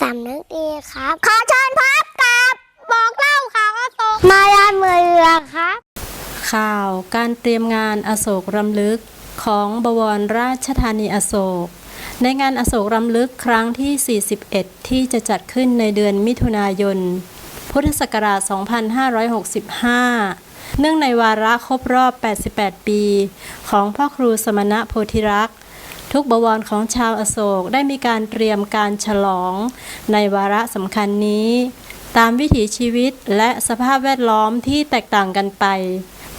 สำนึกดีครับ ขอเชิญพบกับบอกเล่าข่าวอโศกมาลานเมือเรือครับ ข่าวการเตรียมงานอโศกรำลึกของบวรราชธานีอโศก ในงานอโศกรำลึกครั้งที่ 41 ที่จะจัดขึ้นในเดือนมิถุนายน พุทธศักราช 2565 เนื่องในวาระครบรอบ 88 ปี ของพ่อครูสมณะโพธิรักษ์ ทุกบวรของชาวอโศกได้มีการเตรียมการฉลอง ในวาระสำคัญนี้ ตามวิถีชีวิตและสภาพแวดล้อมที่แตกต่างกันไป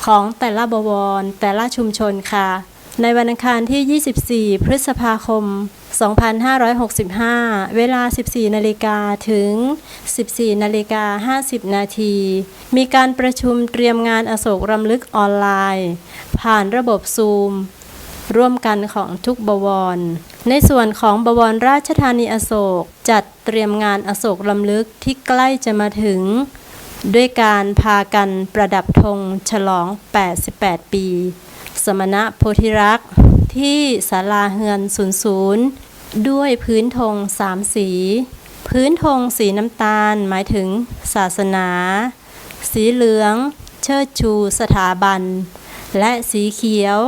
ของแต่ละบวรแต่ละชุมชนค่ะ ในวันอังคารที่ 24 พฤษภาคม 2565 เวลา 14 นาฬิกาถึง 14 นาฬิกา 50 นาที มีการประชุมเตรียมงานอโศกรำลึกออนไลน์ ผ่านระบบซูม ร่วมกันของทุกบวร ในส่วนของบวรราชธานีอโศก จัดเตรียมงานอโศกลำลึกที่ใกล้จะมาถึง ด้วยการพากันประดับธงฉลอง 88 ปี สมณะโพธิรักษ์ที่ศาลาเฮือน00 ด้วยพื้นธงสามสี พื้นธงสีน้ำตาลหมายถึงศาสนา สีเหลือง เชิดชูสถาบัน และสีเขียว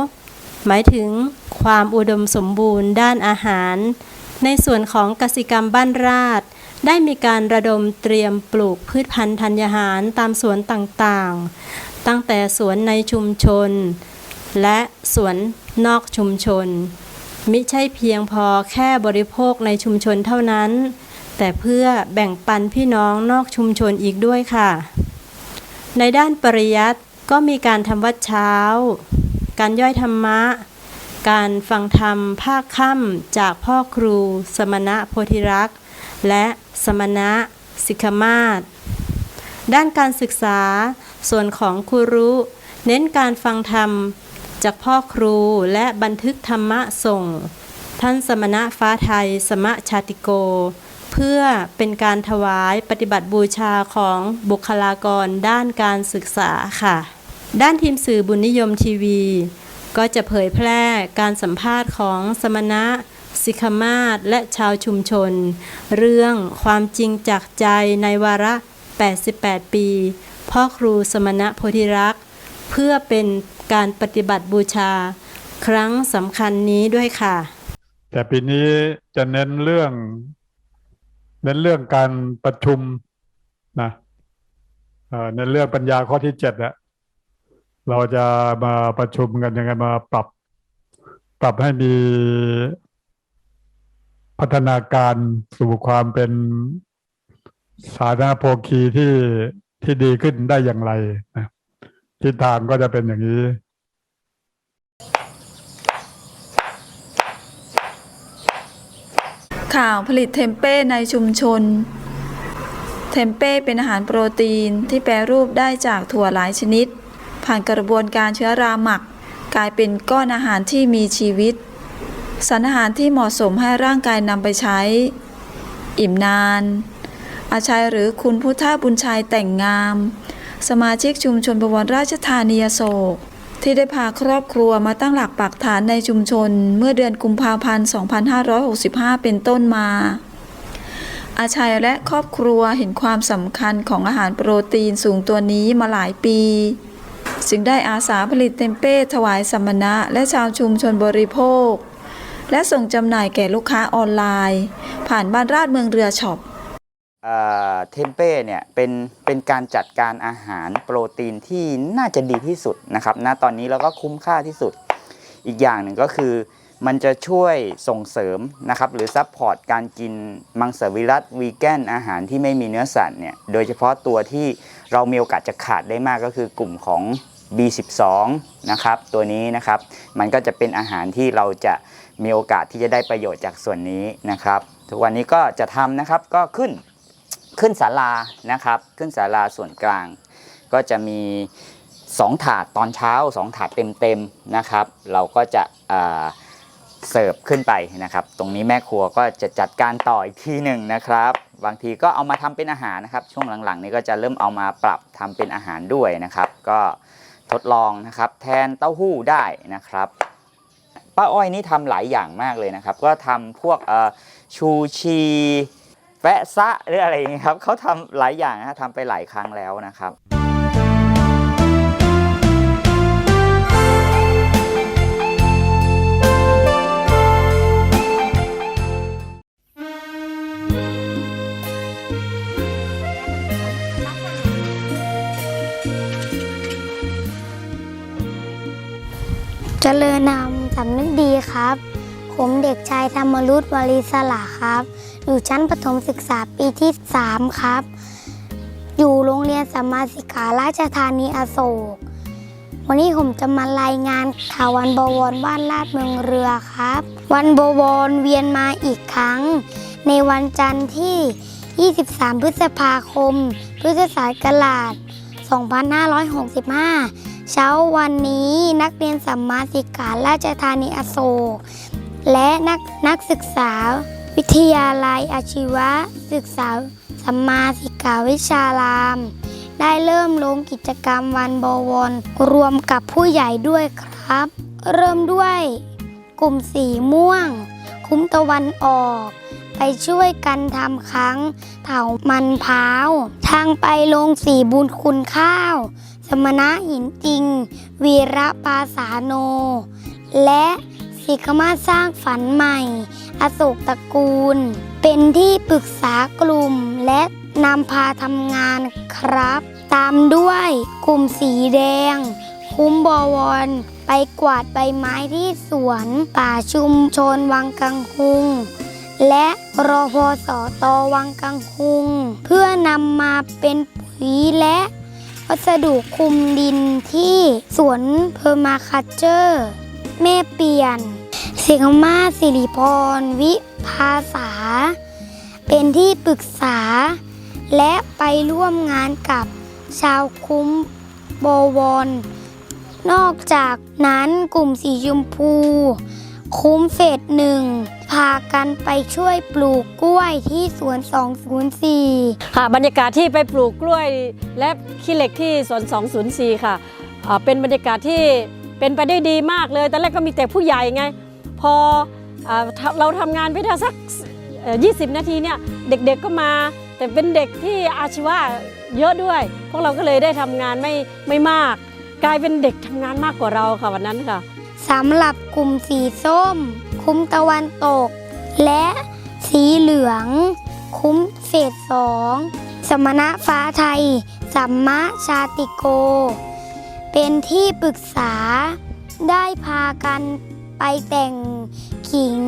หมายถึงความอุดมสมบูรณ์ด้านอาหาร ในส่วนของกสิกรรมบ้านราษได้มีการระดมเตรียมปลูกพืชพันธุ์ธัญญาหารตามสวนต่างๆ ตั้งแต่สวนในชุมชน และสวนนอกชุมชน มิใช่เพียงพอแค่บริโภคในชุมชนเท่านั้น แต่เพื่อแบ่งปันพี่น้องนอกชุมชนอีกด้วยค่ะ ในด้านปริยัติก็มีการทำวัดเช้า การย่อยธรรมะ การฟังธรรมภาคค่ำจากพ่อครู สมณะโพธิรักษ์ และสมณะสิกขมาศด้านการศึกษา ส่วนของครูรุเน้นการฟังธรรมจากพ่อครูและบันทึกธรรมะส่ง ท่านสมณะฟ้าไทย สมะชาติโก เพื่อเป็นการถวายปฏิบัติบูชาของบุคลากรด้านการศึกษาค่ะ ด้านทีมสื่อบุญนิยมทีวี ก็จะเผยแพร่การสัมภาษณ์ของสมณะสิกขมาศและชาวชุมชน เรื่องความจริงจากใจในวาระ 88 ปี พ่อครูสมณะโพธิรักษ์เพื่อเป็นการปฏิบัติบูชา ครั้งสำคัญนี้ด้วยค่ะ แต่ปีนี้จะเน้นเรื่อง เน้นเรื่องการประชุมนะเอ่อเน้นเรื่องปัญญาข้อที่เจ็ดอะ เราจะมาประชุมกันยังไงมาปรับ ปรับให้มีพัฒนาการสู่ความเป็นสาธารณโภคีที่ที่ดีขึ้นได้อย่างไรนะทิศทางก็จะเป็นอย่างนี้ข่าวผลิตเทมเป้ในชุมชน เทมเป้เป็นอาหารโปรตีนที่แปรรูปได้จากถั่วหลายชนิด ผ่านกระบวนการเชื้อราหมัก กลายเป็นก้อนอาหารที่มีชีวิต สารอาหารที่เหมาะสมให้ร่างกายนำไปใช้ อิ่มนาน อาชัยหรือคุณพุทธบุญชัยแต่งงาม สมาชิกชุมชนบวรราชธานีอโศก ที่ได้พาครอบครัวมาตั้งหลักปักฐานในชุมชน เมื่อเดือนกุมภาพันธ์ 2565 เป็นต้นมาอาชัยและครอบครัวเห็นความสำคัญของอาหารโปรตีนสูงตัวนี้มาหลายปี จึงได้อาสาผลิตเต็มเป้ถวายสัมมณะและชาวชุมชนบริโภค และส่งจำหน่ายแก่ลูกค้าออนไลน์ ผ่านบ้านราชเมืองเรือช็อปเทมเป้เนี่ยเป็นเป็นการจัดการอาหารโปรตีนที่น่าจะดีที่สุดนะครับณตอนนี้แล้วก็คุ้มค่าที่สุด อีกอย่างหนึ่งก็คือมันจะช่วยส่งเสริมนะครับหรือซัพพอร์ตการกินมังสวิรัตวีแกนอาหารที่ไม่มีเนื้อสัตว์เนี่ยโดยเฉพาะตัวที่ เรามีโอกาสจะขาดได้มากก็คือกลุ่มของ B12 นะครับตัวนี้นะครับ มันก็จะเป็นอาหารที่เราจะมีโอกาสที่จะได้ประโยชน์จากส่วนนี้นะครับ ทุกวันนี้ก็จะทำนะครับก็ขึ้นขึ้นศาลานะครับ ขึ้นศาลาส่วนกลาง ก็จะมี 2 ถาดตอนเช้า 2 ถาดเต็มๆนะครับ เราก็จะอ่า เสิร์ฟขึ้นไปนะครับ ตรงนี้แม่ครัวก็จะจัดการต่ออีกทีหนึ่งนะครับ บางทีก็เอามาทำเป็นอาหารนะครับ ช่วงหลังๆ นี้ก็จะเริ่มเอามาปรับทำเป็นอาหารด้วยนะครับ ก็ทดลองนะครับ แทนเต้าหู้ได้นะครับป้าอ้อยนี่ทำหลายอย่างมากเลยนะครับ ก็ทำพวกชูชีแปะซะหรืออะไรอย่างเงี้ครับเขาทำหลายอย่างนะทำไปหลายครั้งแล้วนะครับ ริญนำสำนึกดีครับ ผมเด็กชายธรรมรุตวลีสละครับ อยู่ชั้นประถมศึกษาปีที่ 3 ครับ อยู่โรงเรียนสัมมาสิกขาราชธานีอโศก วันนี้ผมจะมารายงานข่าววันบวรบ้านลาดเมืองเรือครับ วันบวรเวียนมาอีกครั้ง ในวันจันทร์ที่ 23 พฤษภาคม พุทธศักราช2565 เช้าวันนี้นักเรียนสัมมาสิกขาราชธานีอโศก และนักนักศึกษา วิทยาลัยอาชีวศึกษาสัมมาสิกขาวิชาราม ได้เริ่มลงกิจกรรมวันบวร รวมกับผู้ใหญ่ด้วยครับ เริ่มด้วยกลุ่มสีม่วง คุ้มตะวันออก ไปช่วยกันทำค้างเถามันพร้าว ทางไปลงสีบุญคุณข้าว สมณะหินจริง วีระปาสาโน และสิกมาสร้างฝันใหม่ อโศกตระกูล เป็นที่ปรึกษากลุ่มและนำพาทำงานครับ ตามด้วยกลุ่มสีแดง คุ้มบวร ไปกวาดใบไม้ที่สวนป่าชุมชนวังกังคุง และรอพอสอตอวังกังคุง เพื่อนำมาเป็นปุ๋ยและ วัสดุคุมดินที่สวนเพอร์มาคัตเจอร์แม่เปลี่ยนสิงมาสิริพร วิภาษา เป็นที่ปรึกษา และไปร่วมงานกับชาวคุ้มบวรนอกจากนั้นกลุ่มสีชมพู คุ้มเฟสหนึ่งพากันไปช่วยปลูกกล้วยที่สวน 204 ค่ะ บรรยากาศที่ไปปลูกกล้วยและขี้เหล็กที่สวน 204 ค่ะอ่าเป็นบรรยากาศที่เป็นไปได้ดีมากเลยตอนแรกก็มีแต่ผู้ใหญ่ไง พออเราทำงานไปได้สัก 20 นาทีเนี่ยเด็กๆก็มา แต่เป็นเด็กที่อาชีวะเยอะด้วย พวกเราก็เลยได้ทำงานไม่ไม่มาก กลายเป็นเด็กทำงานมากกว่าเราค่ะวันนั้นค่ะ สำหรับกลุ่มสีส้ม คุ้มตะวันตก และสีเหลือง คุ้มเฟสสองสมณะฟ้าไทย สัมมะชาติโก เป็นที่ปรึกษา ได้พากันไปแต่งขิง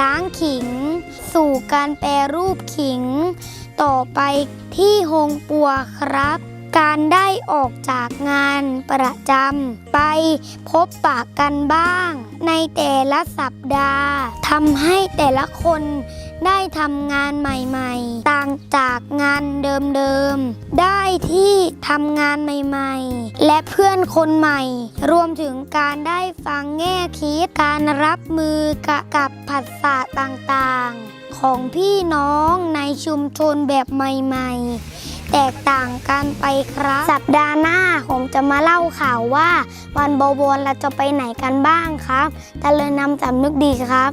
ล้างขิง สู่การแปรรูปขิง ต่อไปที่โฮงปัวครับ การได้ออกจากงานประจำไปพบปะกันบ้าง ในแต่ละสัปดาห์ทำให้แต่ละคนได้ทำงานใหม่ๆ ต่างจากงานเดิมๆ ได้ที่ทำงานใหม่ๆ และเพื่อนคนใหม่ รวมถึงการได้ฟังแง่คิด การรับมือกะกับผัสสะต่างๆ ของพี่น้องในชุมชนแบบใหม่ ๆ แตกต่างกันไปครับ สัปดาห์หน้าผมจะมาเล่าข่าวว่า วันโบวนเราจะไปไหนกันบ้างครับ แต่เลยนำสำนึกดีครับ